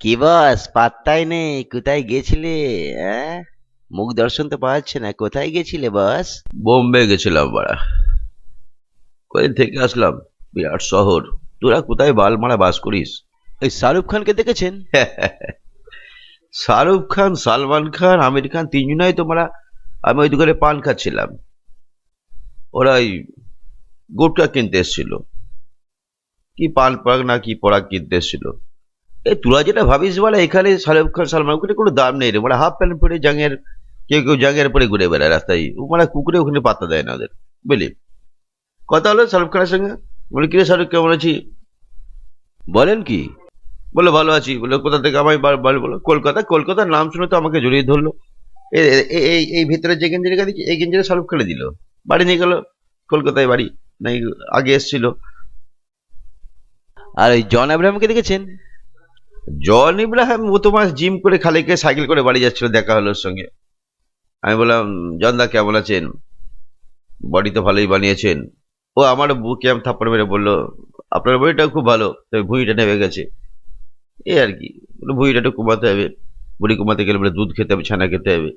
কি বস? পাত্তাই নেই। কোথায় গেছিলে? হ্যাঁ মুখ দর্শন তো পাওয়া যাচ্ছে না। কোথায় গেছিলে বস? বোম্বে গেছিলাম বাড়া। কদিন থেকে আসলাম। বিরাট শহর। তোরা কোথায় বাল মারা বাস করিস? ওই শাহরুখ খানকে দেখেছেন? শাহরুখ খান সালমান খান আমির খান তিনজনাই তোমরা আমি ওই দোকানে পান খাচ্ছিলাম। ওরা ওই গুটকা কিনতে এসছিল। কি পান পরাগ না কি পরাগ কিনতে এসছিল। এ, তোরা যেটা ভাবিস বলে, এখানে শাহরুখ খান, সালমান খানের কোনো দাম নেই রে। মানে হাফ প্যান্ট পরে জাঙের কেউ কেউ জাঙের পরে ঘুরে বেড়ায় রাস্তায়। মানে কুকুরে ওখানে পাত্তা দেয় না ওদের, বুঝলি? কথা হলো শাহরুখ খানের সঙ্গে? বলে, কিরে শাহরুখ কেমন আছি বলেন কি? বলে, ভালো আছি। বলে, কোথা থেকে আমায় বলো? কলকাতা, কলকাতার নাম শুনে তো আমাকে জড়িয়ে ধরলো। এই এই ভিতরে যে গেঞ্জি রেখে দিচ্ছি এই গেঞ্জিটা শাহরুখ খানে দিল। বাড়ি নিয়ে গেল, কলকাতায় বাড়ি নাই আগে এসছিল। আর ওই জন আব্রাহামকে দেখেছেন? জন ইব্রাহিম ও তোমার জিম করে খালিকে সাইকেল করে বাড়ি যাচ্ছিল, দেখা হলো সঙ্গে। আমি বললাম জনদা কেমন আছেন? বডি তো ভালোই বানিয়েছেন। ও আমার বুকে আমি থাপ্পড় মেরে বলল, আপনার বডিটাও খুব ভালো, তবে ভুঁড়িটা নেমে গেছে। এই আর কি ভুঁড়িটা একটু কমাতে হবে, ভুঁড়ি কমাতে গেলে বলে দুধ খেতে হবে, ছানা খেতে হবে।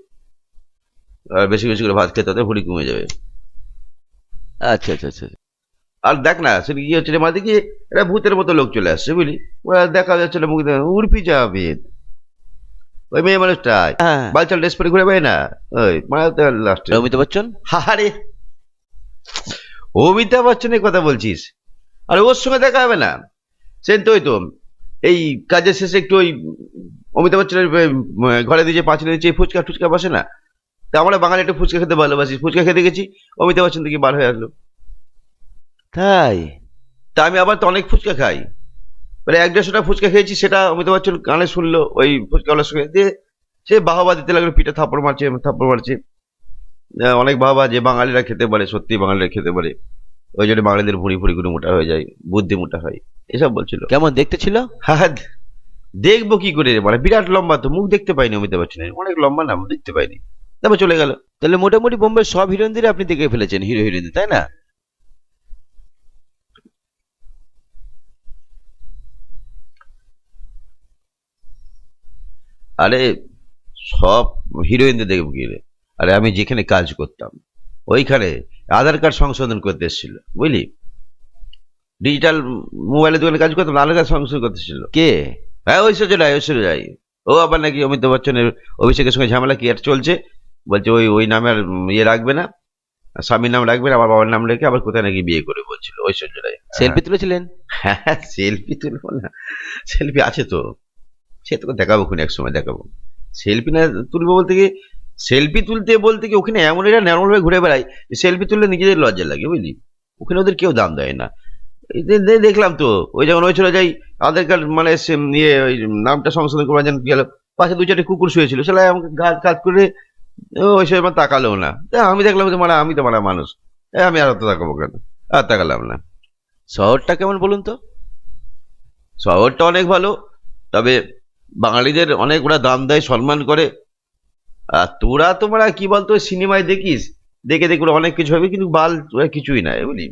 আর বেশি বেশি করে ভাত খেতে হবে ভুঁড়ি কমে যাবে। আচ্ছা আচ্ছা আচ্ছা। আর দেখ না সেটা কি হচ্ছে রে মাঝে কি এটা ভূতের মতো লোক চলে আসছে বুঝলি? ওরা দেখা যাচ্ছে না মুখ উর্ফি যাবেদ ওই মেয়ে মানুষটা হ্যাঁ। বালচাল ড্রেস পরে ঘুরে বেড়ায় না? ওই মানে লাস্টে অমিতাভ বচ্চন? অমিতাভ বচ্চনের কথা বলছিস? আর ওর সঙ্গে দেখা হবে না। সে তো ওই তো এই কাজের শেষে একটু ওই অমিতাভ বচ্চনের ঘরে দিয়ে পাঁচিলে দিচ্ছে ফুচকা টুচকা বসে না? তা আমরা বাঙালি একটু ফুচকা খেতে ভালোবাসি। ফুচকা খেতে গেছি অমিতাভ বচ্চন থেকে বার হয়ে আসলো। তাই? তা আমি আবার তো অনেক ফুচকা খাই। মানে এক দেড়শোটা ফুচকা খেয়েছি সেটা অমিতাভ বচ্চন কানে শুনলো ওই ফুচকাওয়ালার সঙ্গে। দিয়ে সে বাহবা দিতে লাগল পিঠে থাপ্পড় মারছে থাপ্পড় মারছে। অনেক বাহবা যে বাঙালিরা খেতে পারে সত্যি বাঙালিরা খেতে পারে। ওই জন্য বাঙালিদের ভুঁড়ি ভুঁড়ি গুলো মোটা হয়ে যায় বুদ্ধি মোটা হয়। এসব বলছিল। কেমন দেখতে ছিল? হ্যাঁ দেখব কি করে মানে বিরাট লম্বা তো মুখ দেখতে পাইনি অমিতাভ বচ্চনের। অনেক লম্বা না দেখতে পাইনি। তারপর চলে গেল। তাহলে মোটামুটি বোম্বের সব হিরোইনদের আপনি দেখে ফেলেছেন হিরো হিরোইনদের তাই না? আরে সব হিরোইনদের দেখব রে আরে আমি যেখানে কাজ করতাম ওইখানে আধার কার্ড সংশোধন করতে এসেছিল বুঝলি? ডিজিটাল মোবাইলের দোকানে কাজ করতাম আধার কার্ড সংশোধন করতে এসেছিল। কে? হ্যাঁ ঐশ্বর্য রায় ঐশ্বর্য রায়। ও আবার নাকি অমিতাভ বচ্চনের অভিষেকের সঙ্গে ঝামেলা কি আর চলছে? বলছে ওই ওই নামে আর ইয়ে রাখবে না স্বামীর নাম রাখবে না আমার বাবার নাম রেখে আবার কোথায় নাকি বিয়ে করে বলছিল ঐশ্বর্য রায়। সেলফি তুলেছিলেন? হ্যাঁ সেলফি তুলবো না সেলফি আছে তো। সে তোকে দেখাবো খুনি এক সময়, দেখাবো। সেলফি না তুলবো বলতে কি সেলফি তুলতে বলতে কি ওখানে এমন এটা নর্মাল ভাবে ঘুরে বেড়ায় সেলফি তুললে নিজেদের লজ্জা লাগে, বুঝলি? ওখানে ওদের কেউ দাম দেয় না। দেখলাম তো, ওই যখন ওই চলে যাই, আধার কার্ড মানে ইয়ে ওই নামটা সংশোধন করার জন্য গেল, পাশে দু চারটে কুকুর শুয়েছিল সেটা আমাকে গাছ কাজ করে ওই সব আমার তাকালো না। আমি দেখলাম যে মানে আমি তো মানে মানুষ। আমি আর অত তাকাবো কেন? আর তাকালাম না। শহরটা কেমন বলুন তো? শহরটা অনেক ভালো, তবে বাঙালিদের অনেক ওরা দাম দেয়, সম্মান করে। আর তোরা তোমরা কি বলতো, সিনেমায় দেখিস, দেখে দেখে ওরা অনেক কিছু হবে, কিন্তু বাল ওরা কিছুই নাই বুঝলি?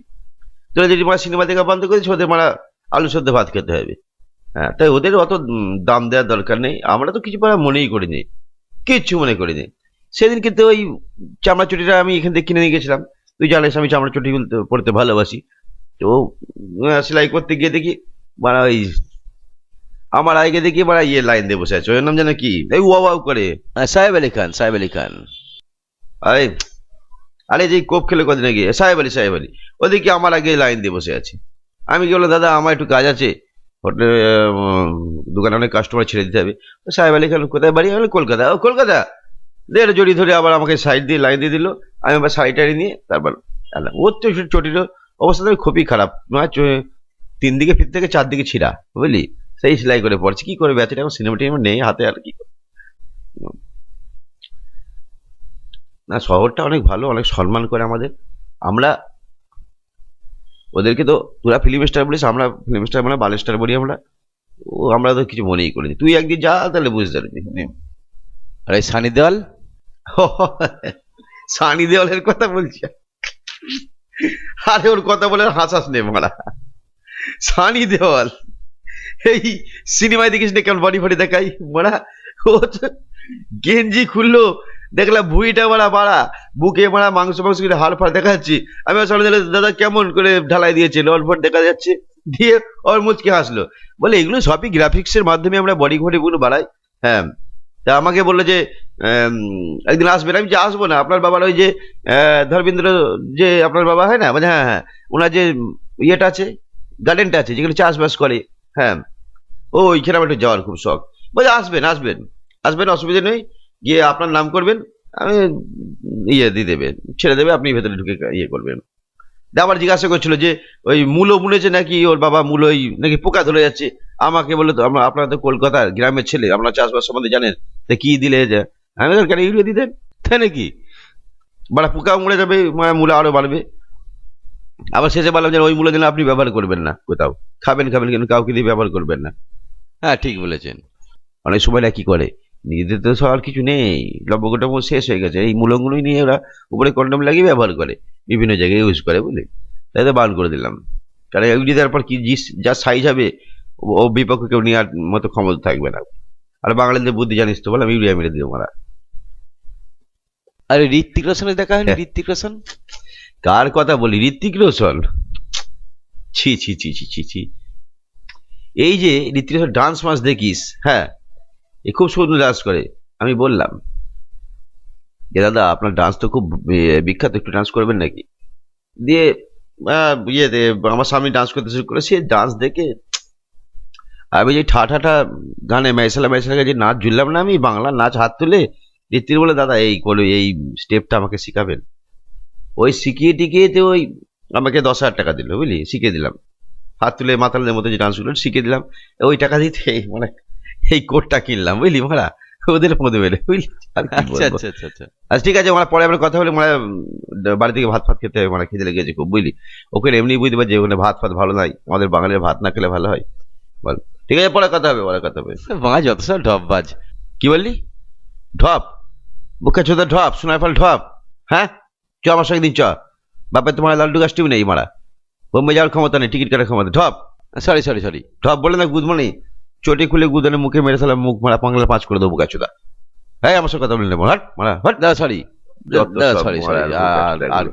তোরা যদি মারা সিনেমা দেখা বন্ধ করিস ওদের মারা আলু সদ্য ভাত খেতে হবে। হ্যাঁ তাই ওদের অত দাম দেওয়ার দরকার নেই। আমরা তো কিছু পারা মনেই করিনি, কিচ্ছু মনে করিনি। সেদিন কিন্তু ওই চামড়া চুটিটা আমি এখান থেকে কিনে নিয়ে গেছিলাম। তুই জানিস আমি চামড়া চুটি গুলো পড়তে ভালোবাসি। তো সেলাই করতে গিয়ে দেখি মানে ওই আমার আগে দেখি মানে ইয়ে লাইন দিয়ে বসে আছে। ওর নাম যেন কি? এই ওয়া ওয়াও করে। আহ, সাহেব আলী খান সাহেব আলী খান। আরে আরে যে কোপ খেলে কদিন আগে? সাহেব আলী সাহেব আলী। ওদিকে আমার আগে লাইন দিয়ে বসে আছে। আমি কি বললাম দাদা আমার একটু কাজ আছে। হোটেলে দোকানে অনেক কাস্টমার ছেড়ে দিতে হবে। সাহেব আলী খান কোথায় বাড়ি? বললাম, কলকাতা। ও কলকাতা। দেড় জড়িয়ে ধরে আবার আমাকে সাইড দিয়ে লাইন দিয়ে দিল। আমি আবার টাড়ি নিয়ে তারপর এলাম। ওর তো চটির অবস্থা তো খুবই খারাপ। তিন দিকে ফির থেকে চারদিকে ছিঁড়া বুঝলি? সেই সেলাই করে পড়ছে। কি করে বেচাটা এখন সিনেমা টিনেমা নেই হাতে আর কি না শহরটা অনেক ভালো অনেক সম্মান করে আমাদের। আমরা ওদেরকে তো তোরা ফিল্ম স্টার বলিস আমরা ফিল্ম স্টার মানে বাল স্টার বলি আমরা। ও আমরা তো কিছু মনেই করিনি। তুই একদিন যা তাহলে বুঝতে পারবি। আর সানি দেওয়াল? সানি দেওয়ালের কথা বলছি। আরে ওর কথা বলে হাসাস নে মারা। সানি দেওয়াল। এই সিনেমায় দেখিস না কেমন বডি ফডি দেখাই? মারা, ও গেঞ্জি খুললো, দেখলাম ভুঁড়িটা মারা বাড়া বুকে মারা, মাংস মাংস করে হাড় ফাড় দেখা যাচ্ছে আমি আসলে দাদা কেমন করে ঢালাই দিয়েছে? লট লটফট দেখা যাচ্ছে? দিয়ে ওর মুচকে হাসলো। বলে, এগুলো সবই গ্রাফিক্স এর মাধ্যমে আমরা বডি ঘড়ি গুলো বাড়াই হ্যাঁ তা আমাকে বলল যে একদিন আসবেন, আমি যে আসব না, আপনার বাবার ওই যে ধর্মেন্দ্র যে আপনার বাবা, হয় না? মানে হ্যাঁ হ্যাঁ ওনার যে ইয়েটা আছে গার্ডেনটা আছে যেখানে চাষবাস করে। হ্যাঁ। ও ওইখানে আমার একটু যাওয়ার খুব শখ। বলে আসবেন আসবেন। আসবেন, অসুবিধা নেই। গিয়ে আপনার নাম করবেন, আমি ইয়ে দিয়ে দেবে, ছেড়ে দেবে, আপনি ভেতরে ঢুকে ইয়ে করবেন। আবার জিজ্ঞাসা করছিল যে, ওই মূলো বুনেছে নাকি? ওর বাবা মূলোই নাকি পোকা ধরে যাচ্ছে। আমাকে বলে তো, আমরা, আপনারা তো কলকাতার গ্রামের ছেলে আপনারা চাষবাস সম্বন্ধে জানেন। তা কি দিলে আমি কেন ইউরিয়া দিতেন তাই নাকি? বাড়া পোকা মরে যাবে মূলা আরও বাড়বে। আবার শেষে বললাম যে ওই মূল্য দিলে আপনি ব্যবহার করবেন না কোথাও। খাবেন খাবেন কিন্তু কাউকে দিয়ে ব্যবহার করবেন না। হ্যাঁ ঠিক বলেছেন। অনেক সময় কি করে? নিজেদের তো সবার কিছু নেই। লব্বকটা শেষ হয়ে গেছে। এই মূলগুলোই নিয়ে ওরা উপরে কন্ডম লাগিয়ে ব্যবহার করে। বিভিন্ন জায়গায় ইউজ করে বুঝলি? তাই তো বান করে দিলাম। কারণ এগুলি দেওয়ার পর কি যা সাইজ হবে ও- ও বিপক্ষ কেউ নেওয়ার মতো ক্ষমতা থাকবে না। আর বাঙালিদের বুদ্ধি জানিস তো বললাম ইউরিয়া মেরে দিও মারা। আরে ঋত্বিক রোশনের দেখা হয়নি? হ্যাঁ। ঋত্বিক রোশন? কার কথা বলি? ঋত্বিক রোশন। ছি ছি ছি ছি ছি ছি। এই যে ঋত্বিক রোশন ডান্স মাস দেখিস হ্যাঁ? এ খুব সুন্দর ডান্স করে আমি বললাম। যে দাদা আপনার ডান্স তো খুব বিখ্যাত একটু ডান্স করবেন নাকি? দিয়ে আহ, ইয়ে আমার স্বামী ডান্স করতে শুরু করে সে ডান্স দেখে আমি যে ঠা ঠা ঠা গানে মেসালা মেসালা যে নাচ ঝুললাম না আমি বাংলা নাচ হাত তুলে ঋত্বিক বলে দাদা এই করে এই স্টেপটা আমাকে শিখাবেন। ওই শিখিয়ে টিকিয়ে তো ওই আমাকে দশ হাজার টাকা দিল বুঝলি? শিখিয়ে দিলাম। হাত তুলে মাতালদের মতো যে ডান্সগুলো শিখিয়ে দিলাম। ওই টাকা দিতে মানে এই কোটটা কিনলাম বুঝলি মারা ওদের মধ্যে বেড়ে বুঝলি? আচ্ছা আচ্ছা আচ্ছা আচ্ছা। আচ্ছা ঠিক আছে মানে পরে আমরা কথা বলে মানে বাড়ি থেকে ভাত ফাত খেতে হবে মানে খেতে লেগেছে খুব বুঝলি? ওখানে এমনি বুঝতে পারছি ওখানে ভাত ফাত ভালো নাই। আমাদের বাঙালির ভাত না খেলে ভালো হয়। বল। ঠিক আছে পরে কথা হবে পরে কথা হবে। বাঙা যত সব ঢপবাজ কি বললি? ঢপ? বুকে চোদা ঢপ সোনার ফল ঢপ হ্যাঁ? চ আমার সঙ্গে দিন চ। বাপে তোমার লালটু গাছ টিভি নেই মারা। বোম্বে যাওয়ার ক্ষমতা নেই টিকিট কাটার ক্ষমতা ঢপ সরি সরি সরি ঢপ বলে না গুদমনি চটি খুলে গুদনে মুখে মেরে ফেলে মুখ মারা পাংলা পাঁচ করে দেবো গাছুদা। হ্যাঁ আমার সঙ্গে কথা বলে নেব হাট? মারা হট? দাদা সরি সরি সরি আর।